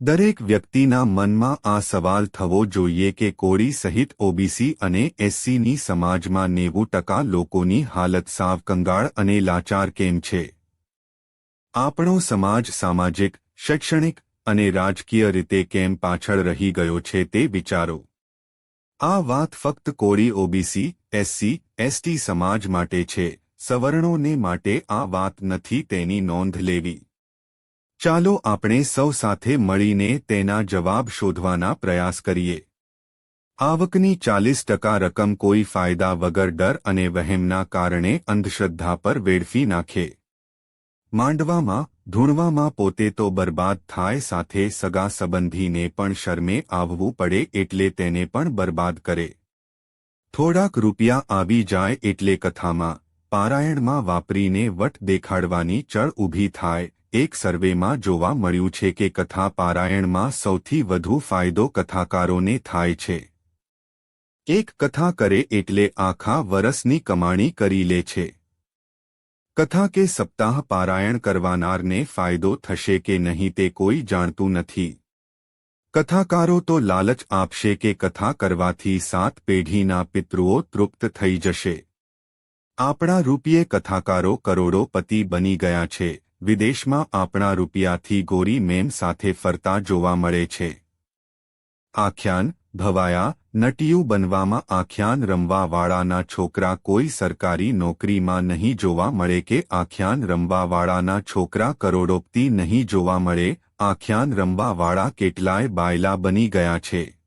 દરેક વ્યક્તિના મનમાં આ સવાલ થવો જોઈએ કે કોળી સહિત ઓબીસી અને એસસીની સમાજમાં નેવું ટકા લોકોની હાલત સાવ કંગાળ અને લાચાર કેમ છે? આપણો સમાજ સામાજિક, શૈક્ષણિક અને રાજકીય રીતે કેમ પાછળ રહી ગયો છે તે વિચારો. આ વાત ફક્ત કોળી ઓબીસી, એસસી, એસટી સમાજ માટે છે. સવર્ણોને માટે આ વાત નથી તેની નોંધ લેવી. ચાલો આપણે સૌ સાથે મળીને તેના જવાબ શોધવાના પ્રયાસ કરીએ. આવકની ચાલીસ ટકા રકમ કોઈ ફાયદા વગર ડર અને વહેમના કારણે અંધશ્રદ્ધા પર વેડફી નાખે. માંડવામાં, ધૂણવામાં પોતે તો બરબાદ થાય સાથે સગા સંબંધીને પણ શરમે આવવું પડે એટલે તેને પણ બરબાદ કરે. થોડાક રૂપિયા આવી જાય એટલે કથામાં, પારાયણમાં વાપરીને વટ દેખાડવાની ચળ ઊભી થાય. એક સર્વેમાં જોવા મળ્યું છે કે કથા પારાયણમાં સૌથી વધુ ફાયદો કથાકારોને થાય છે. એક કથા કરે એટલે આખા વરસની કમાણી કરી લે છે. કથા કે સપ્તાહ પારાયણ કરવાનારને ફાયદો થશે કે નહીં તે કોઈ જાણતું નથી. કથાકારો તો લાલચ આપશે કે કથા કરવાથી સાત પેઢીના પિતૃઓ તૃપ્ત થઈ જશે. આપણા રૂપિયે કથાકારો કરોડોપતિ બની ગયા છે. વિદેશમાં આપણા રૂપિયાથી ગોરી મેમ સાથે ફરતા જોવા મળે છે. આખ્યાન, ભવાયા, નટિયું બનવામાં આખ્યાન રમવાવાળાના છોકરા કોઈ સરકારી નોકરીમાં નહીં જોવા મળે કે આખ્યાન રમવાવાળાના છોકરા કરોડોપતિ નહીં જોવા મળે, આખ્યાન રમવાવાળા કેટલાય બાયલા બની ગયા છે.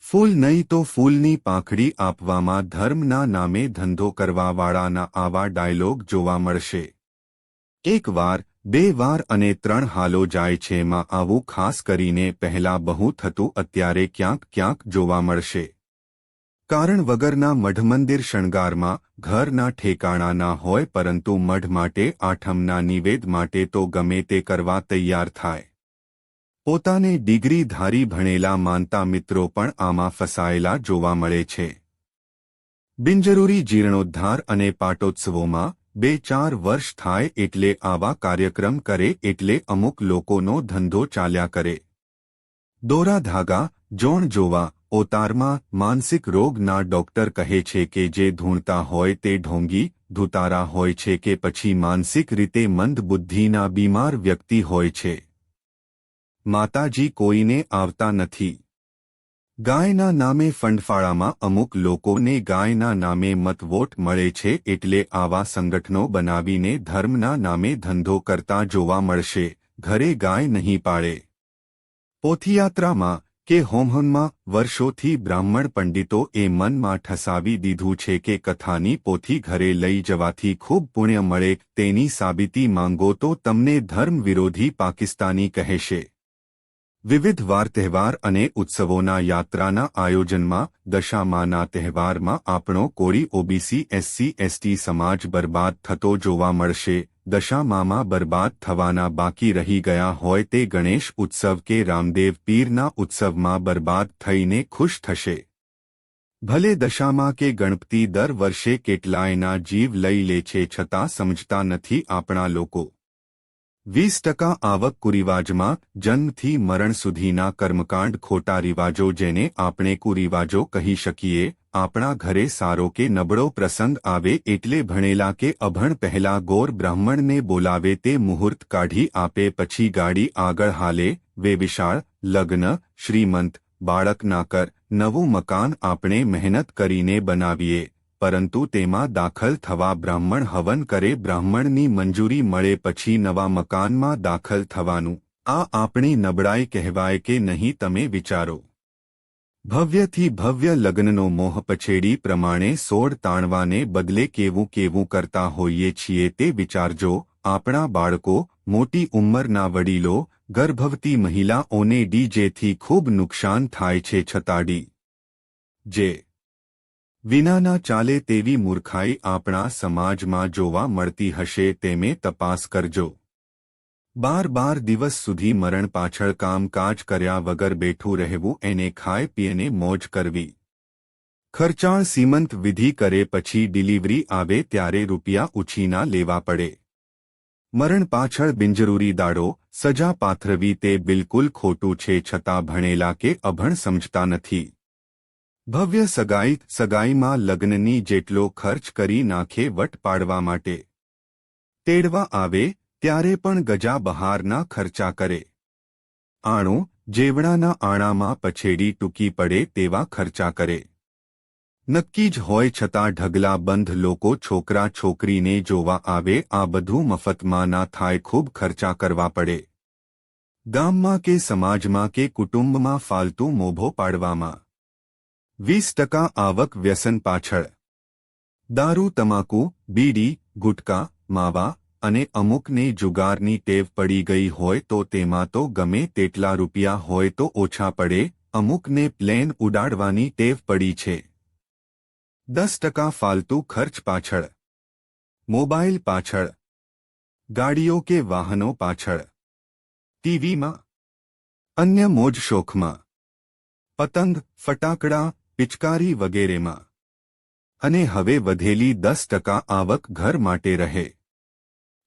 ફૂલ નહીં તો ફૂલની પાંખડી આપવામાં ધર્મના નામે ધંધો કરવાવાળાના આવા ડાયલોગ જોવા મળશે. એક વાર બે વાર અને ત્રણ હાલો જાય છે માં આવું ખાસ કરીને પહેલા બહુ થતું અત્યારે ક્યાંક ક્યાંક જોવા મળશે. કારણ વગરના મઢમંદિર શણગારમાં ઘરના ઠેકાણા ના હોય પરંતુ મઢ માટે આઠમના નિવેદ માટે તો ગમે તે કરવા તૈયાર થાય. પોતાને ડિગ્રી ધારી ભણેલા માનતા મિત્રો પણ આમાં ફસાયેલા જોવા મળે છે. બિનજરૂરી જીર્ણોદ્ધાર અને પાટોત્સવોમાં બે ચાર વર્ષ થાય એટલે આવા કાર્યક્રમ કરે એટલે અમુક લોકોનો ધંધો ચાલ્યા કરે. દોરા ધાગા, જોણ જોવા, ઓતારમાં માનસિક રોગના ડોક્ટર કહે છે કે જે ધૂણતા હોય તે ઢોંગી, ધુતારા હોય છે કે પછી માનસિક રીતે મંદ બુદ્ધિના બીમાર વ્યક્તિ હોય છે. માતાજી કોઈને આવતા નથી. ગાયના નામે ફંડફાળામાં અમુક લોકોને ગાયના નામે મતવોટ મળે છે એટલે આવા સંગઠનો બનાવીને ધર્મના નામે ધંધો કરતા જોવા મળશે, ઘરે ગાય નહીં પાળે. પોથીયાત્રામાં કે હોમહનમાં વર્ષોથી બ્રાહ્મણ પંડિતો એ મનમાં ઠસાવી દીધું છે કે કથાની પોથી ઘરે લઈ જવાથી ખૂબ પુણ્ય મળે તેની સાબિતી માંગો તો તમને ધર્મ વિરોધી પાકિસ્તાની કહેશે. વિવિધ વાર તહેવાર અને ઉત્સવોના યાત્રાના આયોજનમાં દશામાના તહેવારમાં આપણો કોળી ઓબીસી, એસસી, એસટી સમાજ બરબાદ થતો જોવા મળશે. દશામામાં બરબાદ થવાના બાકી રહી ગયા હોય તે ગણેશ ઉત્સવ કે રામદેવ પીરના ઉત્સવમાં બરબાદ થઈને ખુશ થશે. ભલે દશામાં કે ગણપતિ દર વર્ષે કેટલાયના જીવ લઈ લે છે છતાં સમજતા નથી આપણા લોકો. વીસ ટકા આવક કુરિવાજમાં જન્મથી મરણ સુધીના કર્મકાંડ ખોટા રિવાજો જેને આપણે કુરિવાજો કહી શકીએ, આપણા ઘરે સારો કે નબળો પ્રસંગ આવે એટલે ભણેલા કે અભણ પહેલા ગોર બ્રાહ્મણને બોલાવે તે મુહૂર્ત કાઢી આપે પછી ગાડી આગળ હાલે વે વિશાળ લગ્ન, શ્રીમંત બાળક નાકર નવું મકાન આપણે મહેનત કરીને બનાવીએ. પરંતુ તેમાં દાખલ થવા બ્રાહ્મણ હવન કરે બ્રાહ્મણની મંજૂરી મળે પછી નવા મકાનમાં દાખલ થવાનું. આ આપણી નબળાઈ કહેવાય કે નહીં તમે વિચારો. ભવ્યથી ભવ્ય લગ્નનો મોહ પછેડી પ્રમાણે સોળ તાણવાને બદલે કેવું કેવું કરતા હોઈએ છીએ તે વિચારજો. આપણા બાળકો, મોટી ઉંમરના વડીલો, ગર્ભવતી મહિલાઓને ડીજેથી ખૂબ નુકસાન થાય છે છતાડી. જે વિનાના ચાલે તેવી મૂર્ખાઈ આપણા સમાજમાં જોવા મળતી હશે તેમે તપાસ કરજો. બાર બાર દિવસ સુધી મરણ પાછળ કામકાજ કર્યા વગર બેઠું રહેવું એને ખાય પીને મોજ કરવી. ખર્ચાળ સીમંત વિધિ કરે પછી ડિલિવરી આવે ત્યારે રૂપિયા ઉછીના લેવા પડે. મરણ પાછળ બિનજરૂરી દાડો, સજા પાથરવી તે બિલકુલ ખોટું છે છતાં ભણેલા કે અભણ સમજતા નથી. ભવ્ય સગાઈ, સગાઈમાં લગ્નની જેટલો ખર્ચ કરી નાખે વટ પાડવા માટે. તેડવા આવે, ત્યારે પણ ગજા બહારના ખર્ચા કરે. આણો, જેવડાના આણામાં પછેડી ટૂંકી પડે તેવા ખર્ચા કરે. નક્કી જ હોય છતાં ઢગલા બંધ લોકો છોકરા છોકરીને જોવા આવે, આ બધું મફતમાં ના થાય, ખૂબ ખર્ચા કરવા પડે. ગામમાં કે સમાજમાં કે કુટુંબમાં ફાલતુ મોભો પાડવામાં. વીસ ટકા આવક વ્યસન પાછળ. દારૂ, તમાકુ, બીડી, ગુટકા, માવા અને અમુકને જુગારની ટેવ પડી ગઈ હોય તો તેમાં તો ગમે તેટલા રૂપિયા હોય તો ઓછા પડે, અમુકને પ્લેન ઉડાડવાની ટેવ પડી છે. દસ ટકા ફાલતુ ખર્ચ પાછળ. મોબાઈલ પાછળ. ગાડીઓ કે વાહનો પાછળ. ટીવીમાં. અન્ય મોજ શોખમાં. પતંગ, ફટાકડા પિચકારી વગેરેમાં અને હવે વધેલી દસ ટકા આવક ઘર માટે રહે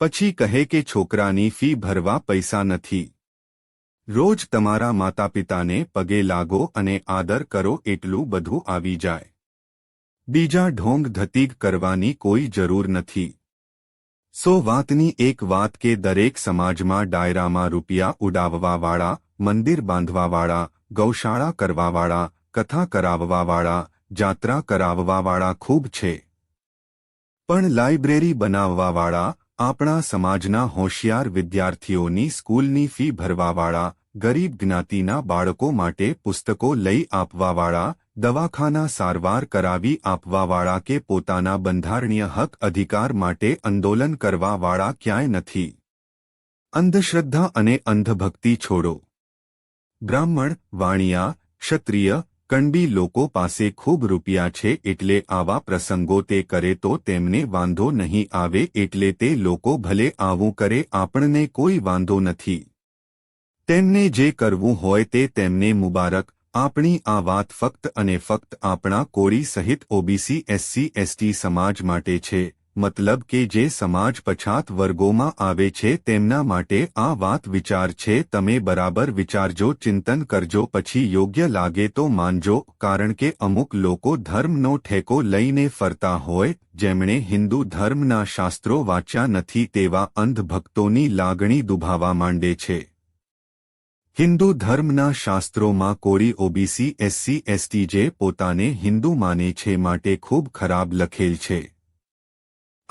પછી કહે કે છોકરાની ફી ભરવા પૈસા નથી રોજ તમારા માતાપિતાને પગે લાગો અને આદર કરો એટલું બધું આવી જાય બીજા ઢોંગ ધતીગ કરવાની કોઈ જરૂર નથી સો વાતની એક વાત કે દરેક સમાજમાં ડાયરામાં રૂપિયા ઉડાવવાવાળા મંદિર બાંધવાવાળા ગૌશાળા કરવાવાળા કથા કરાવવાવાળા, જાત્રા કરાવવાવાળા ખૂબ છે. પણ લાઇબ્રેરી બનાવવાવાળા, આપણા સમાજના હોશિયાર વિદ્યાર્થીઓની સ્કૂલની ફી ભરવાવાળા, ગરીબ જ્ઞાતિના બાળકો માટે પુસ્તકો લઈ આપવાવાળા, દવાખાના સારવાર કરાવી આપવાવાળા કે પોતાના બંધારણીય હક અધિકાર માટે આંદોલન કરવાવાળા ક્યાંય નથી. અંધશ્રદ્ધા અને અંધભક્તિ છોડો. બ્રાહ્મણ, વાણિયા, ક્ષત્રિય કણબી લોકો પાસે ખૂબ રૂપિયા છે એટલે આવા પ્રસંગો તે કરે તો તેમને વાંધો નહીં આવે એટલે તે લોકો ભલે આવું કરે આપણને કોઈ વાંધો નથી. તેમને જે કરવું હોય તે તેમને મુબારક. આપણી આ વાત ફક્ત અને ફક્ત આપણા કોળી સહિત ઓબીસી, એસસી, એસટી સમાજ માટે છે. મતલબ કે જે સમાજ પછાત વર્ગોમાં આવે છે તેમના માટે આ વાત વિચાર છે, તમે બરાબર વિચારજો, ચિંતન કરજો, પછી યોગ્ય લાગે તો માનજો, કારણ કે અમુક લોકો ધર્મનો ઠેકો લઈને ફરતા હોય, જેમણે હિન્દુ ધર્મના શાસ્ત્રો વાંચ્યા નથી તેવા અંધભક્તોની લાગણી દુભાવા માંડે છે. હિન્દુ ધર્મના શાસ્ત્રોમાં કોરી ઓબીસી, એસસી, એસટી જે પોતાને હિન્દુ માને છે માટે ખૂબ ખરાબ લખેલ છે.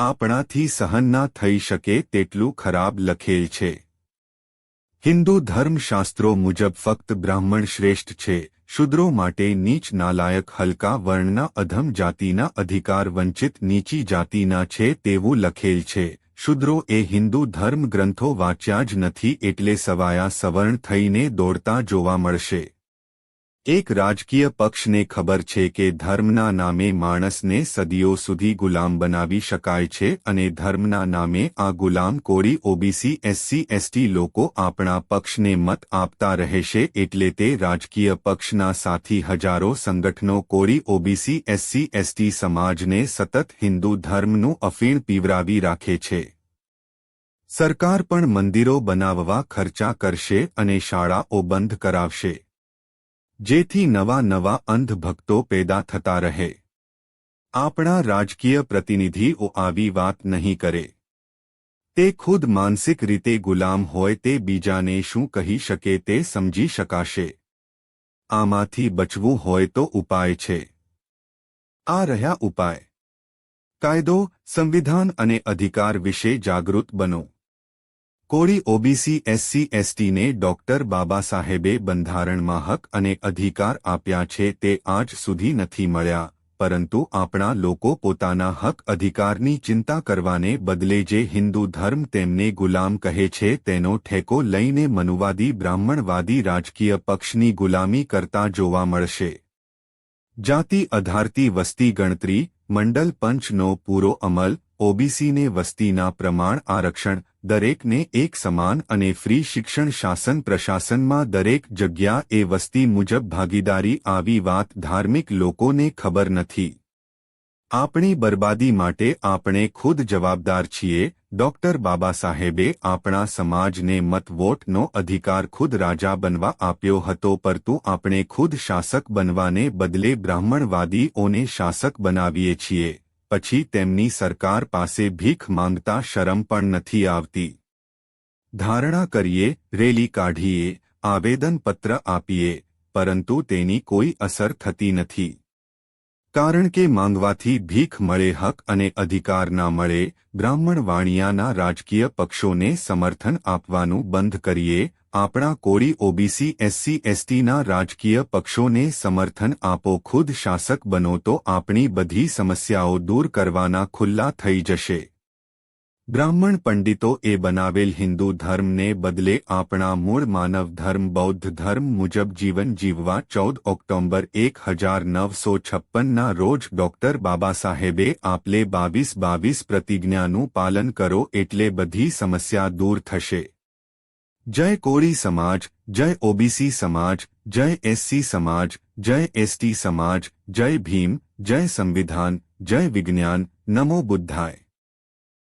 આપણાથી સહન ના થઈ શકે તેટલું ખરાબ લખેલ છે. હિન્દુ ધર્મશાસ્ત્રો મુજબ ફક્ત બ્રાહ્મણ શ્રેષ્ઠ છે. શુદ્રો માટે નીચ નાલાયક હલકા વર્ણના અધમ જાતિના અધિકાર વંચિત નીચી જાતિના છે તેવું લખેલ છે. શુદ્રો એ હિન્દુ ધર્મ ગ્રંથો વાંચ્યા જ નથી એટલે સવાયા સવર્ણ થઈને દોડતા જોવા મળશે. એક રાજકીય પક્ષને ખબર છે કે ધર્મના નામે માણસને સદીઓ સુધી ગુલામ બનાવી શકાય છે અને ધર્મના નામે આ ગુલામ કોરી ઓબીસી, એસસી, એસટી લોકો આપણા પક્ષને મત આપતા રહેશે એટલે તે રાજકીય પક્ષના સાથી હજારો સંગઠનો કોરી ઓબીસી, એસસી, એસટી સમાજને સતત હિન્દુ ધર્મનું અફીણ પીવરાવી રાખે છે. સરકાર પણ મંદિરો બનાવવા ખર્ચા કરશે અને શાળાઓ બંધ કરાવશે. જેથી નવા નવા અંધભક્તો પેદા થતા રહે. આપણા રાજકીય પ્રતિનિધિઓ આવી વાત નહીં કરે. તે ખુદ માનસિક રીતે ગુલામ હોય તે બીજાને શું કહી શકે તે સમજી શકાશે. આમાંથી બચવું હોય તો ઉપાય છે. આ રહ્યા ઉપાય. કાયદો, સંવિધાન અને અધિકાર વિશે જાગૃત બનો. કોળી ઓબીસી, એસસી, એસટીને ડોક્ટર બાબા સાહેબે બંધારણમાં હક અને અધિકાર આપ્યા છે તે આજ સુધી નથી મળ્યા, પરંતુ આપણા લોકો પોતાના હક અધિકારની ચિંતા કરવાને બદલે જે હિન્દુ ધર્મ તેમને ગુલામ કહે છે તેનો ઠેકો લઈને મનુવાદી, બ્રાહ્મણવાદી રાજકીય પક્ષની ગુલામી કરતા જોવા મળશે. જાતિ આધારતી વસ્તી ગણતરી, મંડલ પંચનો પૂરો અમલ, ઓબીસીને વસ્તીના પ્રમાણ આરક્ષણ દરેકને એક સમાન અને ફ્રી શિક્ષણ શાસન પ્રશાસનમાં દરેક જગ્યા એ વસ્તી મુજબ ભાગીદારી આવી વાત ધાર્મિક લોકોને ખબર નથી. આપણી બરબાદી માટે આપણે ખુદ જવાબદાર છીએ, ડોક્ટર બાબા સાહેબે આપણા સમાજને મતવોટનો અધિકાર ખુદ રાજા બનવા આપ્યો હતો પરતું આપણે ખુદ શાસક બનવાને બદલે બ્રાહ્મણવાદીઓને શાસક બનાવીએ છીએ. પછી તેમની સરકાર પાસે ભીખ માંગતા શરમ પણ નથી આવતી. ધારણા કરીએ, રેલી કાઢીએ, આવેદનપત્ર આપીએ, પરંતુ તેની કોઈ અસર થતી નથી. કારણ કે માંગવાથી ભીખ મળે હક અને અધિકાર ના મળે, બ્રાહ્મણ વાણિયાના રાજકીય પક્ષોને સમર્થન આપવાનું બંધ કરીએ, આપણા કોળી ઓબીસી, એસસી, એસટીના રાજકીય પક્ષોને સમર્થન આપો, ખુદ શાસક બનો તો આપણી બધી સમસ્યાઓ દૂર કરવાના ખુલ્લા થઈ જશે. બ્રાહ્મણ પંડિતો એ બનાવેલ હિન્દુ ધર્મને બદલે આપણા મૂળ માનવ ધર્મ બૌદ્ધ ધર્મ મુજબ જીવન જીવવા ચૌદ ઓક્ટોબર એક હજાર નવસો છપ્પનના રોજ ડોક્ટર બાબા સાહેબે આપલે બાવીસ બાવીસ પ્રતિજ્ઞાનું પાલન કરો એટલે બધી સમસ્યા દૂર થશે. જય કોળી સમાજ, જય ઓબીસી સમાજ, જય એસસી સમાજ, જય એસટી સમાજ, જય ભીમ, જય સંવિધાન, જય વિજ્ઞાન, નમો બુદ્ધાય.